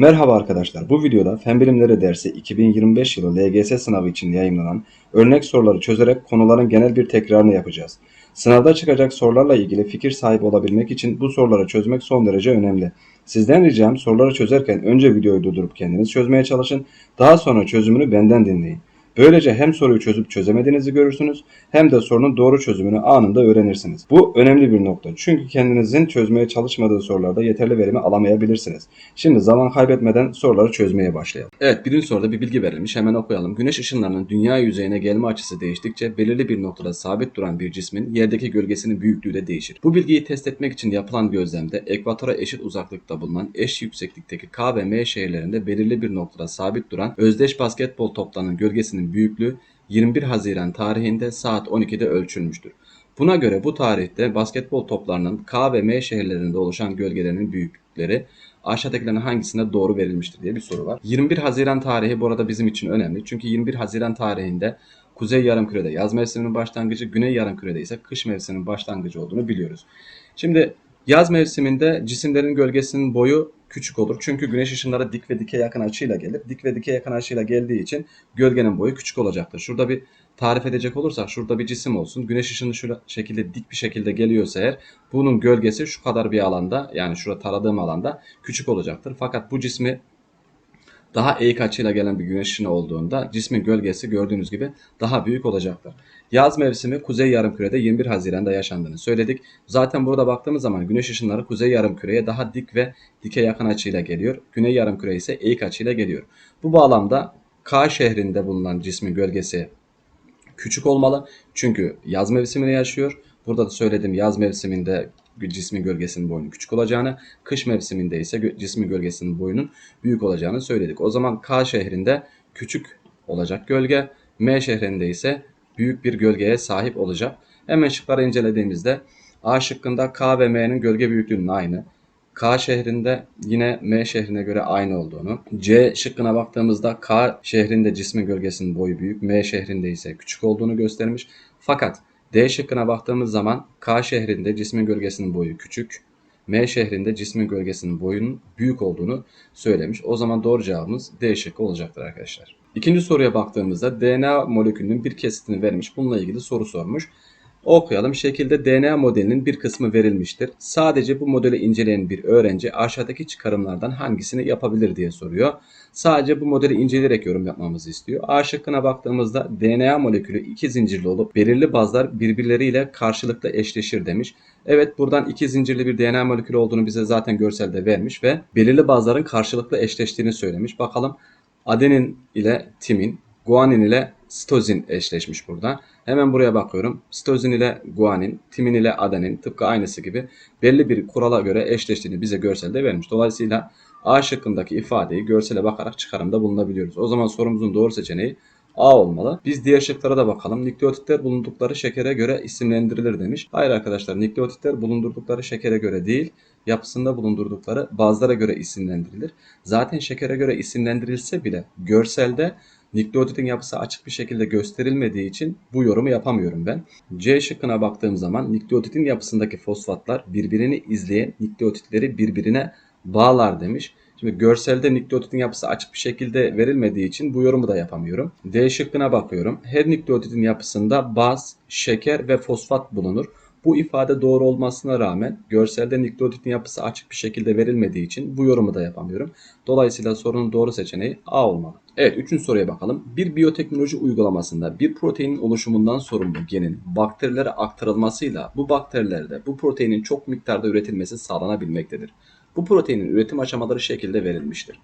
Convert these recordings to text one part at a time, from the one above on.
Merhaba arkadaşlar. Bu videoda Fen Bilimleri dersi 2025 yılı LGS sınavı için yayınlanan örnek soruları çözerek konuların genel bir tekrarını yapacağız. Sınavda çıkacak sorularla ilgili fikir sahibi olabilmek için bu soruları çözmek son derece önemli. Sizden ricam soruları çözerken önce videoyu durdurup kendiniz çözmeye çalışın. Daha sonra çözümünü benden dinleyin. Böylece hem soruyu çözüp çözemediğinizi görürsünüz hem de sorunun doğru çözümünü anında öğrenirsiniz. Bu önemli bir nokta. Çünkü kendinizin çözmeye çalışmadığı sorularda yeterli verimi alamayabilirsiniz. Şimdi zaman kaybetmeden soruları çözmeye başlayalım. Evet birinci soruda bir bilgi verilmiş. Hemen okuyalım. Güneş ışınlarının dünya yüzeyine gelme açısı değiştikçe belirli bir noktada sabit duran bir cismin yerdeki gölgesinin büyüklüğü de değişir. Bu bilgiyi test etmek için yapılan gözlemde ekvatora eşit uzaklıkta bulunan eş yükseklikteki K ve M şehirlerinde belirli bir noktada sabit duran özdeş basketbol toplarının gölgesinin büyüklüğü 21 Haziran tarihinde saat 12'de ölçülmüştür. Buna göre bu tarihte basketbol toplarının K ve M şehirlerinde oluşan gölgelerinin büyüklükleri aşağıdakilerin hangisinde doğru verilmiştir diye bir soru var. 21 Haziran tarihi bu arada bizim için önemli. Çünkü 21 Haziran tarihinde Kuzey Yarımküre'de yaz mevsiminin başlangıcı, Güney Yarımküre'de ise kış mevsiminin başlangıcı olduğunu biliyoruz. Şimdi yaz mevsiminde cisimlerin gölgesinin boyu küçük olur. Çünkü güneş ışınları dik ve dike yakın açıyla gelir. Dik ve dike yakın açıyla geldiği için gölgenin boyu küçük olacaktır. Şurada bir tarif edecek olursak şurada bir cisim olsun. Güneş ışını şu şekilde dik bir şekilde geliyorsa eğer bunun gölgesi şu kadar bir alanda yani şurada taradığım alanda küçük olacaktır. Fakat bu cismi daha eğik açıyla gelen bir güneş ışını olduğunda cismin gölgesi gördüğünüz gibi daha büyük olacaktır. Yaz mevsimi Kuzey Yarımküre'de 21 Haziran'da yaşandığını söyledik. Zaten burada baktığımız zaman güneş ışınları Kuzey Yarımküre'ye daha dik ve dike yakın açıyla geliyor. Güney Yarımküre ise eğik açıyla geliyor. Bu bağlamda K şehrinde bulunan cismin gölgesi küçük olmalı. Çünkü yaz mevsimini yaşıyor. Burada da söyledim yaz mevsiminde cismin gölgesinin boyunun küçük olacağını, kış mevsiminde ise cismin gölgesinin boyunun büyük olacağını söyledik. O zaman K şehrinde küçük olacak gölge, M şehrinde ise büyük bir gölgeye sahip olacak. Hemen şıkları incelediğimizde A şıkkında K ve M'nin gölge büyüklüğünün aynı. K şehrinde yine M şehrine göre aynı olduğunu. C şıkkına baktığımızda K şehrinde cismin gölgesinin boyu büyük, M şehrinde ise küçük olduğunu göstermiş. Fakat D şıkkına baktığımız zaman K şehrinde cismin gölgesinin boyu küçük, M şehrinde cismin gölgesinin boyunun büyük olduğunu söylemiş. O zaman doğru cevabımız D şıkkı olacaktır arkadaşlar. İkinci soruya baktığımızda DNA molekülünün bir kesitini vermiş. Bununla ilgili soru sormuş. Okuyalım. Şekilde DNA modelinin bir kısmı verilmiştir. Sadece bu modeli inceleyen bir öğrenci aşağıdaki çıkarımlardan hangisini yapabilir diye soruyor. Sadece bu modeli inceleyerek yorum yapmamızı istiyor. A şıkkına baktığımızda DNA molekülü iki zincirli olup belirli bazlar birbirleriyle karşılıklı eşleşir demiş. Evet buradan iki zincirli bir DNA molekülü olduğunu bize zaten görselde vermiş ve belirli bazların karşılıklı eşleştiğini söylemiş. Bakalım adenin ile timin, guanin ile sitozin eşleşmiş burada. Hemen buraya bakıyorum. Sitozin ile guanin, timin ile adenin tıpkı aynısı gibi belli bir kurala göre eşleştiğini bize görselde vermiş. Dolayısıyla A şıkkındaki ifadeyi görsele bakarak çıkarımda bulunabiliyoruz. O zaman sorumuzun doğru seçeneği A olmalı. Biz diğer şıklara da bakalım. Nükleotitler bulundukları şekere göre isimlendirilir demiş. Hayır arkadaşlar nükleotitler bulundurdukları şekere göre değil, yapısında bulundurdukları bazlara göre isimlendirilir. Zaten şekere göre isimlendirilse bile görselde nükleotitin yapısı açık bir şekilde gösterilmediği için bu yorumu yapamıyorum ben. C şıkkına baktığım zaman nükleotitin yapısındaki fosfatlar birbirini izleyen nükleotitleri birbirine bağlar demiş. Şimdi görselde nükleotitin yapısı açık bir şekilde verilmediği için bu yorumu da yapamıyorum. D şıkkına bakıyorum. Her nükleotitin yapısında baz, şeker ve fosfat bulunur. Bu ifade doğru olmasına rağmen görselde nükleotitin yapısı açık bir şekilde verilmediği için bu yorumu da yapamıyorum. Dolayısıyla sorunun doğru seçeneği A olmalı. Evet üçüncü soruya bakalım. Bir biyoteknoloji uygulamasında bir proteinin oluşumundan sorumlu genin bakterilere aktarılmasıyla bu bakterilerde bu proteinin çok miktarda üretilmesi sağlanabilmektedir. Bu proteinin üretim aşamaları şekilde verilmiştir.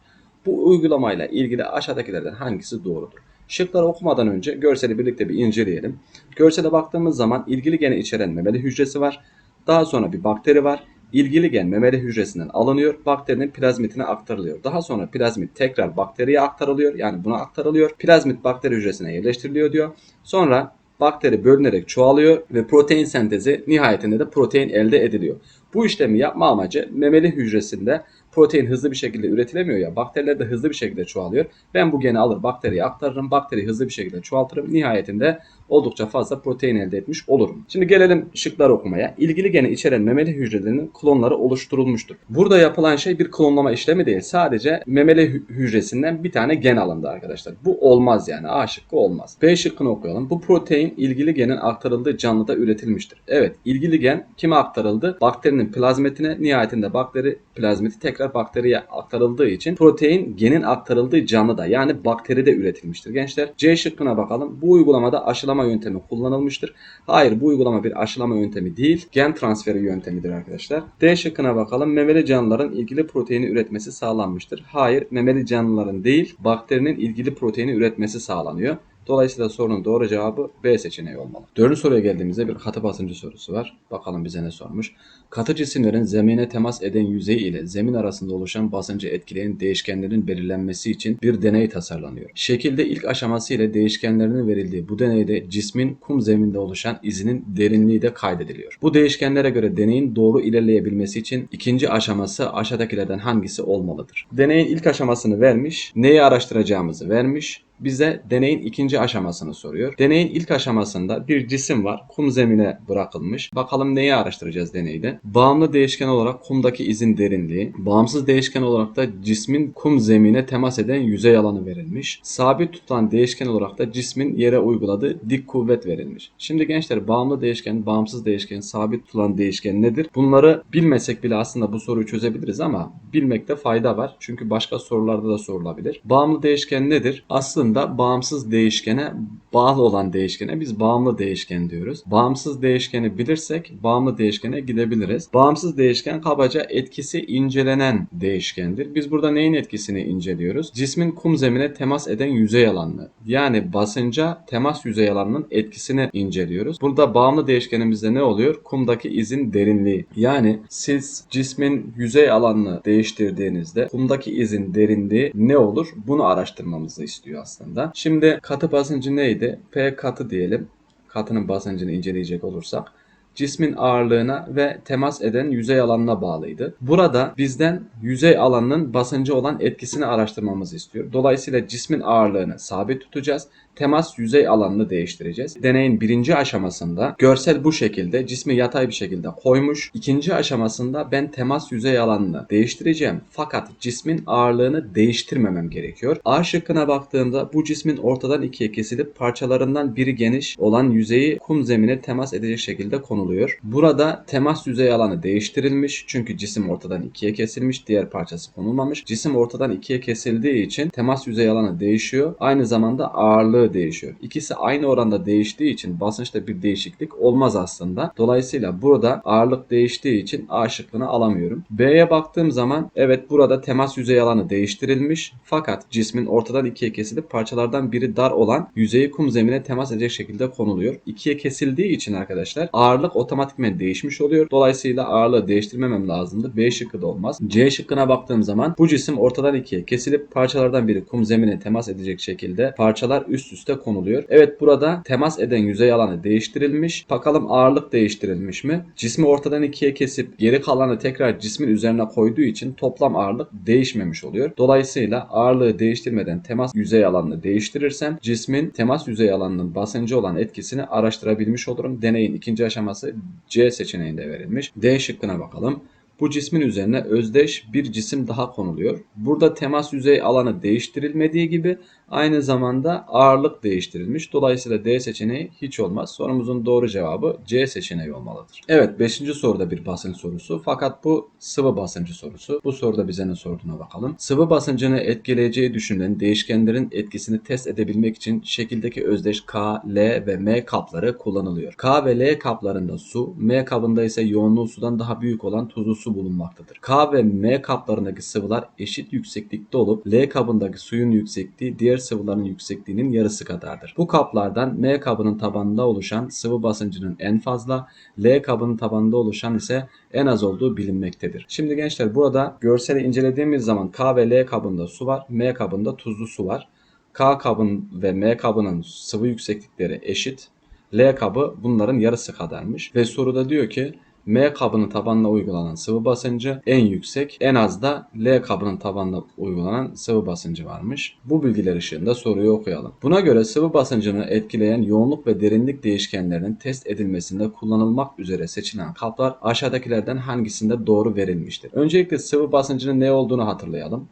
Bu uygulamayla ilgili aşağıdakilerden hangisi doğrudur? Şıkları okumadan önce görseli birlikte bir inceleyelim. Görsele baktığımız zaman ilgili geni içeren memeli hücresi var. Daha sonra bir bakteri var. İlgili gen memeli hücresinden alınıyor. Bakterinin plazmitine aktarılıyor. Daha sonra plazmit tekrar bakteriye aktarılıyor. Yani buna aktarılıyor. Plazmit bakteri hücresine yerleştiriliyor diyor. Sonra bakteri bölünerek çoğalıyor ve protein sentezi nihayetinde de protein elde ediliyor. Bu işlemi yapma amacı memeli hücresinde protein hızlı bir şekilde üretilemiyor ya. Bakteriler de hızlı bir şekilde çoğalıyor. Ben bu geni alır bakteriye aktarırım. Bakteri hızlı bir şekilde çoğaltırım. Nihayetinde oldukça fazla protein elde etmiş olurum. Şimdi gelelim şıklar okumaya. İlgili geni içeren memeli hücrelerinin klonları oluşturulmuştur. Burada yapılan şey bir klonlama işlemi değil. Sadece memeli hü- hücresinden bir tane gen alındı arkadaşlar. Bu olmaz yani. A şıkkı olmaz. B şıkkını okuyalım. Bu protein ilgili genin aktarıldığı canlıda üretilmiştir. Evet, ilgili gen kime aktarıldı? Bakterinin plazmetine, nihayetinde bakteri plazmeti tekrar bakteriye aktarıldığı için protein genin aktarıldığı canlıda yani bakteride üretilmiştir gençler. C şıkkına bakalım. Bu uygulamada aşılama yöntemi kullanılmıştır. Hayır bu uygulama bir aşılama yöntemi değil. Gen transferi yöntemidir arkadaşlar. D şıkkına bakalım. Memeli canlıların ilgili proteini üretmesi sağlanmıştır. Hayır memeli canlıların değil bakterinin ilgili proteini üretmesi sağlanıyor. Dolayısıyla sorunun doğru cevabı B seçeneği olmalı. Dördüncü soruya geldiğimizde bir katı basıncı sorusu var. Bakalım bize ne sormuş. Katı cisimlerin zemine temas eden yüzey ile zemin arasında oluşan basıncı etkileyen değişkenlerin belirlenmesi için bir deney tasarlanıyor. Şekilde ilk aşaması ile değişkenlerinin verildiği bu deneyde cismin kum zeminde oluşan izinin derinliği de kaydediliyor. Bu değişkenlere göre deneyin doğru ilerleyebilmesi için ikinci aşaması aşağıdakilerden hangisi olmalıdır? Deneyin ilk aşamasını vermiş, neyi araştıracağımızı vermiş, bize deneyin ikinci aşamasını soruyor. Deneyin ilk aşamasında bir cisim var. Kum zemine bırakılmış. Bakalım neyi araştıracağız deneyde. Bağımlı değişken olarak kumdaki izin derinliği, bağımsız değişken olarak da cismin kum zemine temas eden yüzey alanı verilmiş. Sabit tutan değişken olarak da cismin yere uyguladığı dik kuvvet verilmiş. Şimdi gençler bağımlı değişken, bağımsız değişken, sabit tutan değişken nedir? Bunları bilmesek bile aslında bu soruyu çözebiliriz ama bilmekte fayda var. Çünkü başka sorularda da sorulabilir. Bağımlı değişken nedir? Aslında bağımsız değişkene bağlı olan değişkene biz bağımlı değişken diyoruz. Bağımsız değişkeni bilirsek bağımlı değişkene gidebiliriz. Bağımsız değişken kabaca etkisi incelenen değişkendir. Biz burada neyin etkisini inceliyoruz? Cismin kum zemine temas eden yüzey alanını yani basınca temas yüzey alanının etkisini inceliyoruz. Burada bağımlı değişkenimizde ne oluyor? Kumdaki izin derinliği. Yani siz cismin yüzey alanını değiştirdiğinizde kumdaki izin derinliği ne olur? Bunu araştırmamızı istiyor aslında. Şimdi katı basıncı neydi? P katı diyelim. Katının basıncını inceleyecek olursak cismin ağırlığına ve temas eden yüzey alanına bağlıydı. Burada bizden yüzey alanının basıncı olan etkisini araştırmamızı istiyor. Dolayısıyla cismin ağırlığını sabit tutacağız. Temas yüzey alanını değiştireceğiz. Deneyin birinci aşamasında görsel bu şekilde cismi yatay bir şekilde koymuş. İkinci aşamasında ben temas yüzey alanını değiştireceğim. Fakat cismin ağırlığını değiştirmemem gerekiyor. A şıkkına baktığımda bu cismin ortadan ikiye kesilip parçalarından biri geniş olan yüzeyi kum zemine temas edecek şekilde konuluyor. Burada temas yüzey alanı değiştirilmiş. Çünkü cisim ortadan ikiye kesilmiş. Diğer parçası konulmamış. Cisim ortadan ikiye kesildiği için temas yüzey alanı değişiyor. Aynı zamanda ağırlığı değişiyor. İkisi aynı oranda değiştiği için basınçta bir değişiklik olmaz aslında. Dolayısıyla burada ağırlık değiştiği için A şıkkını alamıyorum. B'ye baktığım zaman evet burada temas yüzey alanı değiştirilmiş. Fakat cismin ortadan ikiye kesilip parçalardan biri dar olan yüzeyi kum zemine temas edecek şekilde konuluyor. İkiye kesildiği için arkadaşlar ağırlık otomatikmen değişmiş oluyor. Dolayısıyla ağırlığı değiştirmemem lazımdı. B şıkkı da olmaz. C şıkkına baktığım zaman bu cisim ortadan ikiye kesilip parçalardan biri kum zemine temas edecek şekilde parçalar üst üste konuluyor. Evet burada temas eden yüzey alanı değiştirilmiş. Bakalım ağırlık değiştirilmiş mi? Cismi ortadan ikiye kesip geri kalanı tekrar cismin üzerine koyduğu için toplam ağırlık değişmemiş oluyor. Dolayısıyla ağırlığı değiştirmeden temas yüzey alanını değiştirirsem cismin temas yüzey alanının basıncı olan etkisini araştırabilmiş olurum. Deneyin ikinci aşaması C seçeneğinde verilmiş. D şıkkına bakalım. Bu cismin üzerine özdeş bir cisim daha konuluyor. Burada temas yüzey alanı değiştirilmediği gibi aynı zamanda ağırlık değiştirilmiş. Dolayısıyla D seçeneği hiç olmaz. Sorumuzun doğru cevabı C seçeneği olmalıdır. Evet 5. soruda bir basınç sorusu. Fakat bu sıvı basıncı sorusu. Bu soruda bize ne sorduğuna bakalım. Sıvı basıncını etkileyeceği düşünülen değişkenlerin etkisini test edebilmek için şekildeki özdeş K, L ve M kapları kullanılıyor. K ve L kaplarında su, M kabında ise yoğunluğu sudan daha büyük olan tuzlu su bulunmaktadır. K ve M kaplarındaki sıvılar eşit yükseklikte olup L kabındaki suyun yüksekliği diğer sıvıların yüksekliğinin yarısı kadardır. Bu kaplardan M kabının tabanında oluşan sıvı basıncının en fazla, L kabının tabanında oluşan ise en az olduğu bilinmektedir. Şimdi gençler burada görseli incelediğimiz zaman K ve L kabında su var, M kabında tuzlu su var. K kabın ve M kabının sıvı yükseklikleri eşit. L kabı bunların yarısı kadarmış. Ve soruda diyor ki M kabının tabanına uygulanan sıvı basıncı en yüksek, en az da L kabının tabanına uygulanan sıvı basıncı varmış. Bu bilgiler ışığında soruyu okuyalım. Buna göre sıvı basıncını etkileyen yoğunluk ve derinlik değişkenlerinin test edilmesinde kullanılmak üzere seçilen kaplar aşağıdakilerden hangisinde doğru verilmiştir? Öncelikle sıvı basıncının ne olduğunu hatırlayalım.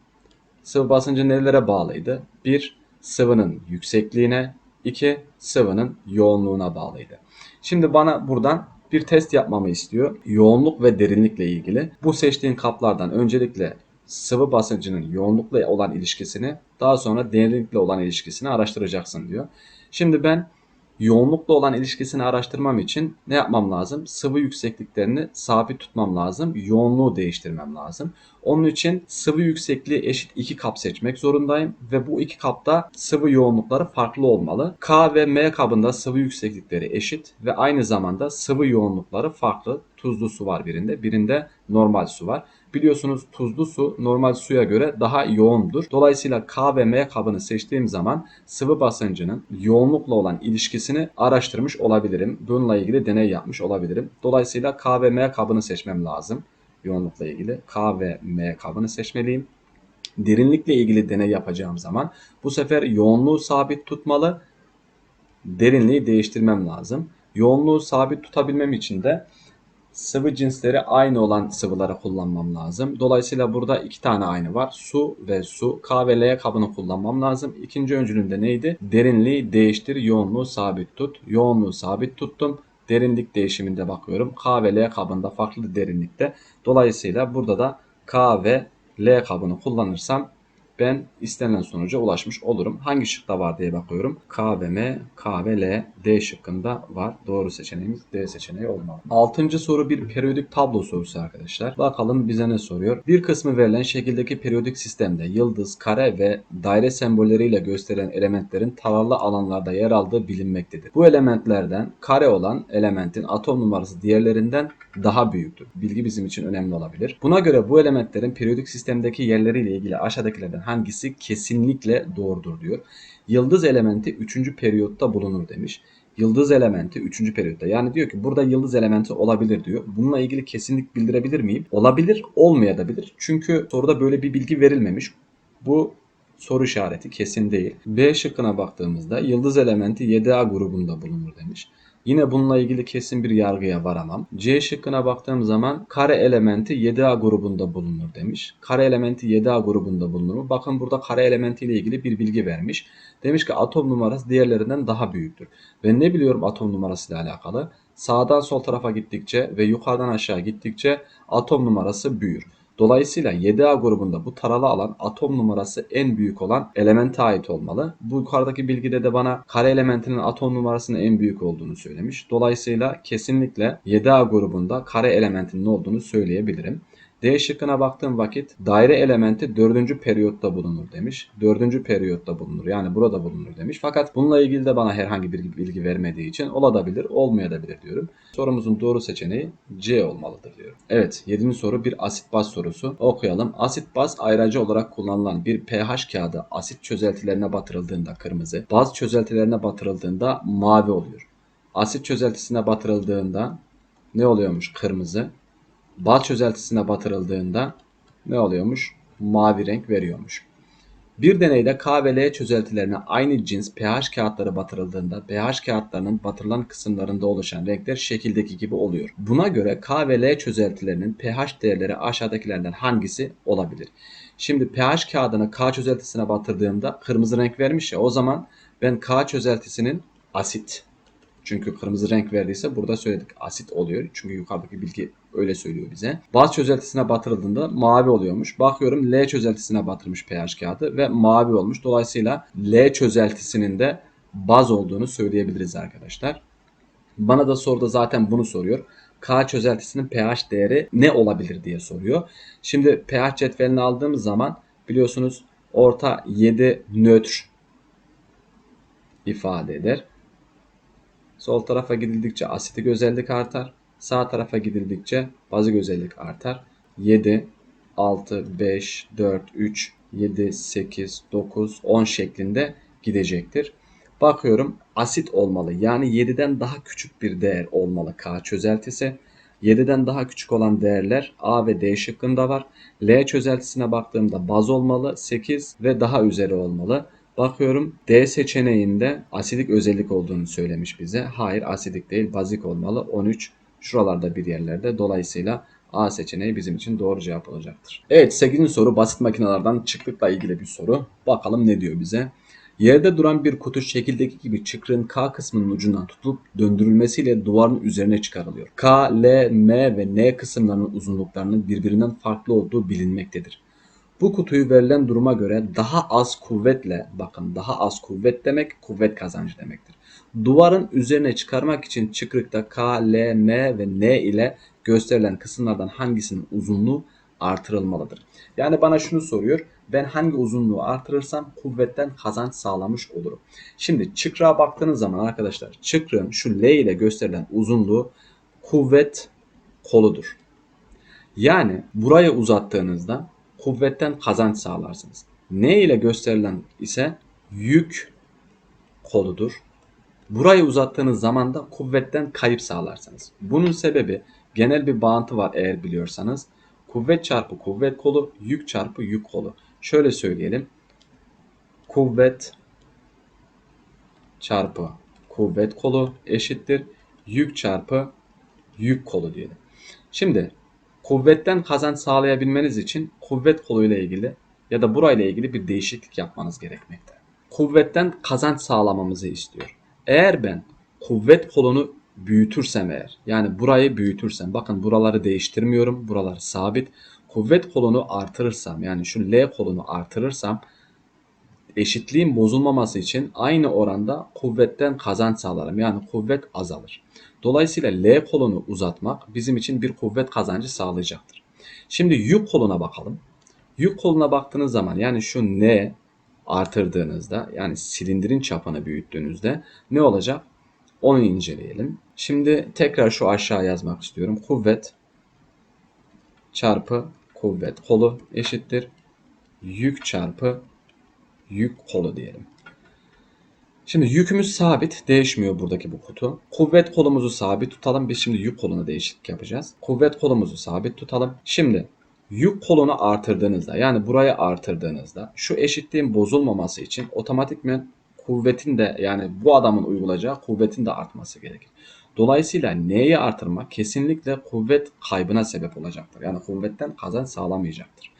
Sıvı basıncı nelere bağlıydı? 1. Sıvının yüksekliğine, 2. Sıvının yoğunluğuna bağlıydı. Şimdi bana buradan bir test yapmamı istiyor. Yoğunluk ve derinlikle ilgili. Bu seçtiğin kaplardan öncelikle sıvı basıncının yoğunlukla olan ilişkisini, daha sonra derinlikle olan ilişkisini araştıracaksın diyor. Şimdi ben yoğunlukla olan ilişkisini araştırmam için ne yapmam lazım? Sıvı yüksekliklerini sabit tutmam lazım. Yoğunluğu değiştirmem lazım. Onun için sıvı yüksekliği eşit iki kap seçmek zorundayım ve bu iki kapta sıvı yoğunlukları farklı olmalı. K ve M kabında sıvı yükseklikleri eşit ve aynı zamanda sıvı yoğunlukları farklı. Tuzlu su var birinde, birinde normal su var. Biliyorsunuz tuzlu su normal suya göre daha yoğundur. Dolayısıyla K ve M kabını seçtiğim zaman sıvı basıncının yoğunlukla olan ilişkisini araştırmış olabilirim. Bununla ilgili deney yapmış olabilirim. Dolayısıyla K ve M kabını seçmem lazım yoğunlukla ilgili K ve M kabını seçmeliyim. Derinlikle ilgili deney yapacağım zaman bu sefer yoğunluğu sabit tutmalı. Derinliği değiştirmem lazım. Yoğunluğu sabit tutabilmem için de sıvı cinsleri aynı olan sıvıları kullanmam lazım. Dolayısıyla burada iki tane aynı var. Su ve su. K ve L kabını kullanmam lazım. İkinci öncülünde neydi? Derinliği değiştir, yoğunluğu sabit tut. Yoğunluğu sabit tuttum derinlik değişiminde bakıyorum. K ve L kabında farklı derinlikte. Dolayısıyla burada da K ve L kabını kullanırsam ben istenilen sonuca ulaşmış olurum. Hangi şıkta var diye bakıyorum. K ve M, K ve L, D şıkkında var. Doğru seçeneğimiz D seçeneği olmalı. Altıncı soru bir periyodik tablo sorusu arkadaşlar. Bakalım bize ne soruyor. Bir kısmı verilen şekildeki periyodik sistemde yıldız, kare ve daire sembolleriyle gösterilen elementlerin tararlı alanlarda yer aldığı bilinmektedir. Bu elementlerden kare olan elementin atom numarası diğerlerinden daha büyüktür. Bilgi bizim için önemli olabilir. Buna göre bu elementlerin periyodik sistemdeki yerleriyle ilgili aşağıdakilerden hangisi kesinlikle doğrudur diyor. Yıldız elementi 3. periyotta bulunur demiş. Yıldız elementi 3. periyotta. Yani diyor ki burada yıldız elementi olabilir diyor. Bununla ilgili kesinlik bildirebilir miyim? Olabilir, olmayabilir. Çünkü soruda böyle bir bilgi verilmemiş. Bu soru işareti kesin değil. B şıkkına baktığımızda yıldız elementi 7A grubunda bulunur demiş. Yine bununla ilgili kesin bir yargıya varamam. C şıkkına baktığım zaman kare elementi 7A grubunda bulunur demiş. Kare elementi 7A grubunda bulunur mu? Bakın burada kare elementi ile ilgili bir bilgi vermiş. Demiş ki atom numarası diğerlerinden daha büyüktür. Ben ne biliyorum atom numarası ile alakalı? Sağdan sol tarafa gittikçe ve yukarıdan aşağı gittikçe atom numarası büyür. Dolayısıyla 7A grubunda bu taralı alan atom numarası en büyük olan elemente ait olmalı. Bu yukarıdaki bilgide de bana kare elementinin atom numarasının en büyük olduğunu söylemiş. Dolayısıyla kesinlikle 7A grubunda kare elementinin olduğunu söyleyebilirim. D şıkkına baktığım vakit daire elementi 4. periyotta bulunur demiş. 4. periyotta bulunur yani burada bulunur demiş. Fakat bununla ilgili de bana herhangi bir bilgi vermediği için olabilir olmayabilir diyorum. Sorumuzun doğru seçeneği C olmalıdır diyorum. Evet 7. soru bir asit baz sorusu. Okuyalım. Asit baz ayracı olarak kullanılan bir pH kağıdı asit çözeltilerine batırıldığında kırmızı, baz çözeltilerine batırıldığında mavi oluyor. Asit çözeltisine batırıldığında ne oluyormuş? Kırmızı baz çözeltisine batırıldığında ne oluyormuş? Mavi renk veriyormuş. Bir deneyde K ve L çözeltilerine aynı cins pH kağıtları batırıldığında pH kağıtlarının batırılan kısımlarında oluşan renkler şekildeki gibi oluyor. Buna göre K ve L çözeltilerinin pH değerleri aşağıdakilerden hangisi olabilir? Şimdi pH kağıdını K çözeltisine batırdığımda kırmızı renk vermiş ya o zaman ben K çözeltisinin asit çünkü kırmızı renk verdiyse burada söyledik asit oluyor. Çünkü yukarıdaki bilgi öyle söylüyor bize. Baz çözeltisine batırıldığında mavi oluyormuş. Bakıyorum L çözeltisine batırmış pH kağıdı ve mavi olmuş. Dolayısıyla L çözeltisinin de baz olduğunu söyleyebiliriz arkadaşlar. Bana da soruda zaten bunu soruyor. K çözeltisinin pH değeri ne olabilir diye soruyor. Şimdi pH cetvelini aldığımız zaman biliyorsunuz orta 7 nötr ifade eder. Sol tarafa gidildikçe asitik özellik artar. Sağ tarafa gidildikçe bazik özellik artar. 7, 6, 5, 4, 3, 7, 8, 9, 10 şeklinde gidecektir. Bakıyorum asit olmalı. Yani 7'den daha küçük bir değer olmalı K çözeltisi. 7'den daha küçük olan değerler A ve D şıkkında var. L çözeltisine baktığımda baz olmalı 8 ve daha üzeri olmalı. Bakıyorum D seçeneğinde asidik özellik olduğunu söylemiş bize. Hayır asidik değil bazik olmalı 13 şuralarda bir yerlerde. Dolayısıyla A seçeneği bizim için doğru cevap olacaktır. Evet 8. soru basit makinelerden çıktıkla ilgili bir soru. Bakalım ne diyor bize. Yerde duran bir kutu şekildeki gibi çıkrığın K kısmının ucundan tutulup döndürülmesiyle duvarın üzerine çıkarılıyor. K, L, M ve N kısımlarının uzunluklarının birbirinden farklı olduğu bilinmektedir. Bu kutuyu verilen duruma göre daha az kuvvetle, bakın daha az kuvvet demek kuvvet kazancı demektir. Duvarın üzerine çıkarmak için çıkrıkta K, L, M ve N ile gösterilen kısımlardan hangisinin uzunluğu artırılmalıdır? Yani bana şunu soruyor. Ben hangi uzunluğu artırırsam kuvvetten kazanç sağlamış olurum. Şimdi çıkrığa baktığınız zaman arkadaşlar çıkrığın şu L ile gösterilen uzunluğu kuvvet koludur. Yani burayı uzattığınızda kuvvetten kazanç sağlarsınız. N ile gösterilen ise yük koludur. Burayı uzattığınız zaman da kuvvetten kayıp sağlarsınız. Bunun sebebi genel bir bağıntı var eğer biliyorsanız. Kuvvet çarpı kuvvet kolu, yük çarpı yük kolu. Şöyle söyleyelim. Kuvvet çarpı kuvvet kolu eşittir. Yük çarpı yük kolu diyelim. Şimdi kuvvetten kazanç sağlayabilmeniz için kuvvet koluyla ilgili ya da burayla ilgili bir değişiklik yapmanız gerekmekte. Kuvvetten kazanç sağlamamızı istiyor. Eğer ben kuvvet kolunu büyütürsem eğer yani burayı büyütürsem bakın buraları değiştirmiyorum buralar sabit kuvvet kolunu artırırsam yani şu L kolunu artırırsam eşitliğin bozulmaması için aynı oranda kuvvetten kazanç sağlarım yani kuvvet azalır. Dolayısıyla L kolunu uzatmak bizim için bir kuvvet kazancı sağlayacaktır. Şimdi yük koluna bakalım. Yük koluna baktığınız zaman yani şu N artırdığınızda yani silindirin çapını büyüttüğünüzde ne olacak? Onu inceleyelim. Şimdi tekrar şu aşağı yazmak istiyorum. Kuvvet çarpı kuvvet kolu eşittir. Yük çarpı yük kolu diyelim. Şimdi yükümüz sabit. Değişmiyor buradaki bu kutu. Kuvvet kolumuzu sabit tutalım. Biz şimdi yük koluna değişiklik yapacağız. Kuvvet kolumuzu sabit tutalım. Şimdi yük kolunu artırdığınızda yani burayı artırdığınızda şu eşitliğin bozulmaması için otomatikmen kuvvetin de yani bu adamın uygulayacağı kuvvetin de artması gerekir. Dolayısıyla neyi artırmak kesinlikle kuvvet kaybına sebep olacaktır. Yani kuvvetten kazanç sağlamayacaktır.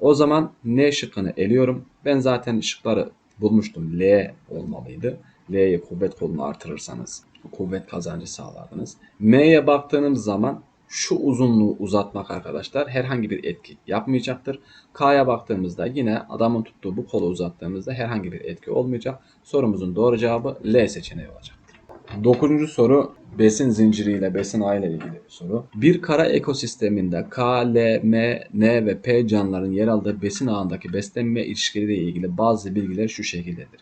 O zaman N şıkkını eliyorum. Ben zaten şıkları bulmuştum. L olmalıydı. L'ye kuvvet kolunu artırırsanız kuvvet kazancı sağlardınız. M'ye baktığımız zaman şu uzunluğu uzatmak arkadaşlar herhangi bir etki yapmayacaktır. K'ya baktığımızda yine adamın tuttuğu bu kolu uzattığımızda herhangi bir etki olmayacak. Sorumuzun doğru cevabı L seçeneği olacaktır. Dokuzuncu soru besin zinciriyle besin ağı ilgili bir soru. Bir kara ekosisteminde K, L, M, N ve P canlıların yer aldığı besin ağındaki beslenme ilişkileriyle ilgili bazı bilgiler şu şekildedir.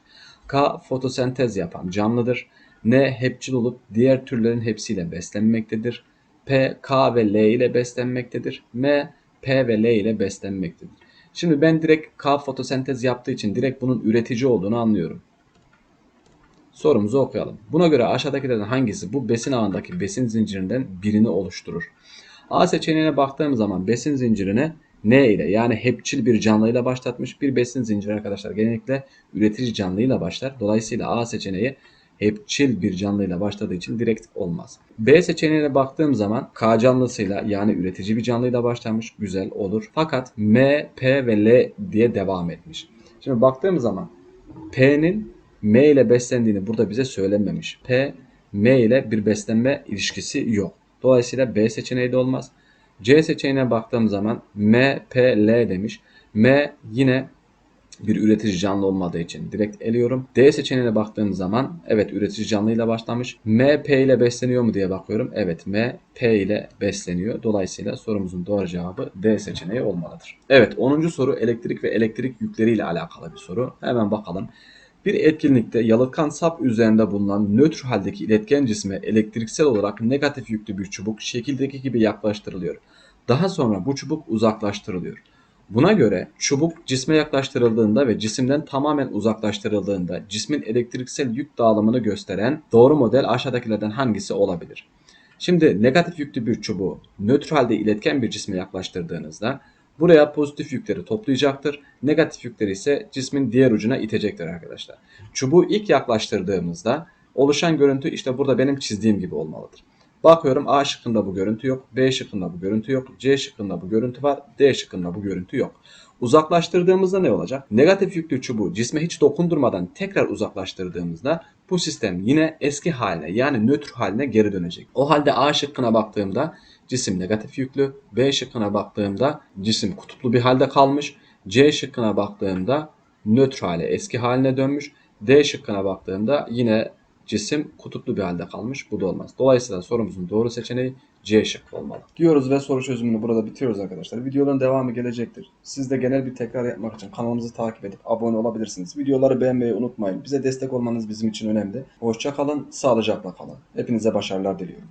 K fotosentez yapan canlıdır. N hepçil olup diğer türlerin hepsiyle beslenmektedir. P, K ve L ile beslenmektedir. M, P ve L ile beslenmektedir. Şimdi ben direkt K fotosentez yaptığı için direkt bunun üretici olduğunu anlıyorum. Sorumuzu okuyalım. Buna göre aşağıdakilerden hangisi bu besin ağındaki besin zincirinden birini oluşturur? A seçeneğine baktığım zaman besin zincirine N ile yani hepçil bir canlıyla başlatmış bir besin zinciri arkadaşlar. Genellikle üretici canlıyla başlar. Dolayısıyla A seçeneği hepçil bir canlıyla başladığı için direkt olmaz. B seçeneğine baktığım zaman K canlısıyla yani üretici bir canlıyla başlamış. Güzel olur. Fakat M, P ve L diye devam etmiş. Şimdi baktığım zaman P'nin M ile beslendiğini burada bize söylenmemiş. P, M ile bir beslenme ilişkisi yok. Dolayısıyla B seçeneği de olmaz. C seçeneğine baktığım zaman M, P, L demiş. M yine bir üretici canlı olmadığı için direkt eliyorum. D seçeneğine baktığım zaman evet üretici canlıyla başlamış. M, P ile besleniyor mu diye bakıyorum. Evet M, P ile besleniyor. Dolayısıyla sorumuzun doğru cevabı D seçeneği olmalıdır. Evet 10. soru elektrik ve elektrik yükleriyle alakalı bir soru. Hemen bakalım. Bir etkinlikte yalıtkan sap üzerinde bulunan nötr haldeki iletken cisme elektriksel olarak negatif yüklü bir çubuk şekildeki gibi yaklaştırılıyor. Daha sonra bu çubuk uzaklaştırılıyor. Buna göre çubuk cisme yaklaştırıldığında ve cisimden tamamen uzaklaştırıldığında cismin elektriksel yük dağılımını gösteren doğru model aşağıdakilerden hangisi olabilir? Şimdi negatif yüklü bir çubuğu nötr halde iletken bir cisme yaklaştırdığınızda buraya pozitif yükleri toplayacaktır. Negatif yükleri ise cismin diğer ucuna itecektir arkadaşlar. Çubuğu ilk yaklaştırdığımızda oluşan görüntü işte burada benim çizdiğim gibi olmalıdır. Bakıyorum A şıkkında bu görüntü yok, B şıkkında bu görüntü yok, C şıkkında bu görüntü var, D şıkkında bu görüntü yok. Uzaklaştırdığımızda ne olacak? Negatif yüklü çubuğu cisme hiç dokundurmadan tekrar uzaklaştırdığımızda bu sistem yine eski haline yani nötr haline geri dönecek. O halde A şıkkına baktığımda cisim negatif yüklü, B şıkkına baktığımda cisim kutuplu bir halde kalmış, C şıkkına baktığımda nötr hale eski haline dönmüş, D şıkkına baktığımda yine cisim kutuplu bir halde kalmış. Bu da olmaz. Dolayısıyla sorumuzun doğru seçeneği C şıkkı olmalı. Diyoruz ve soru çözümünü burada bitiriyoruz arkadaşlar. Videoların devamı gelecektir. Siz de genel bir tekrar yapmak için kanalımızı takip edip abone olabilirsiniz. Videoları beğenmeyi unutmayın. Bize destek olmanız bizim için önemli. Hoşça kalın, sağlıcakla kalın. Hepinize başarılar diliyorum.